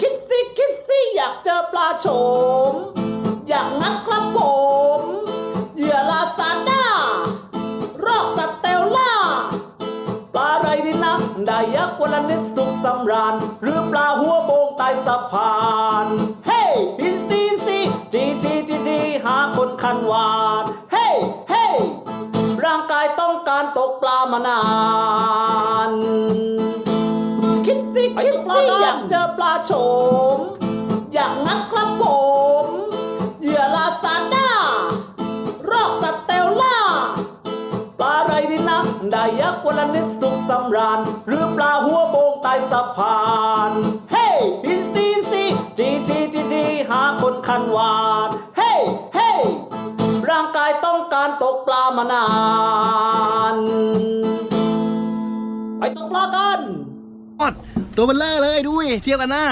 คิดสิคิดสิอยากเจอปลาโฉม อยากงัดครับผมเหยื่อลาซาด้ารอกสเตลล่าปลาอะไรดีนะได้ยักษ์วันละนิดสุขสำราญ หรือปลาหัวโบงใต้สะพาน เฮ้อินซีซีจีจีจีดีหาคนคันหวาน เฮ้เฮ้ร่างกายต้องการตกปลามานาน คิดสิคิดสิอยากเจอปลาโฉม อยากงัดครับผมเหยื่อลาซาด้ารอกสเตลล่า ปลาอะไรดีนะ ได้ยักษ์วันละนิดสุขสำราญ หรือปลาหัวโบงใต้สะพาน เฮ้อินซีซีจีจีจีดีหาคนคันวานเฮ้เฮ้ร่างกายต้องการตกปลามานานไปตกปลากัน ตัวเบลเลอร์เลยดูดิเทียบกันหน้า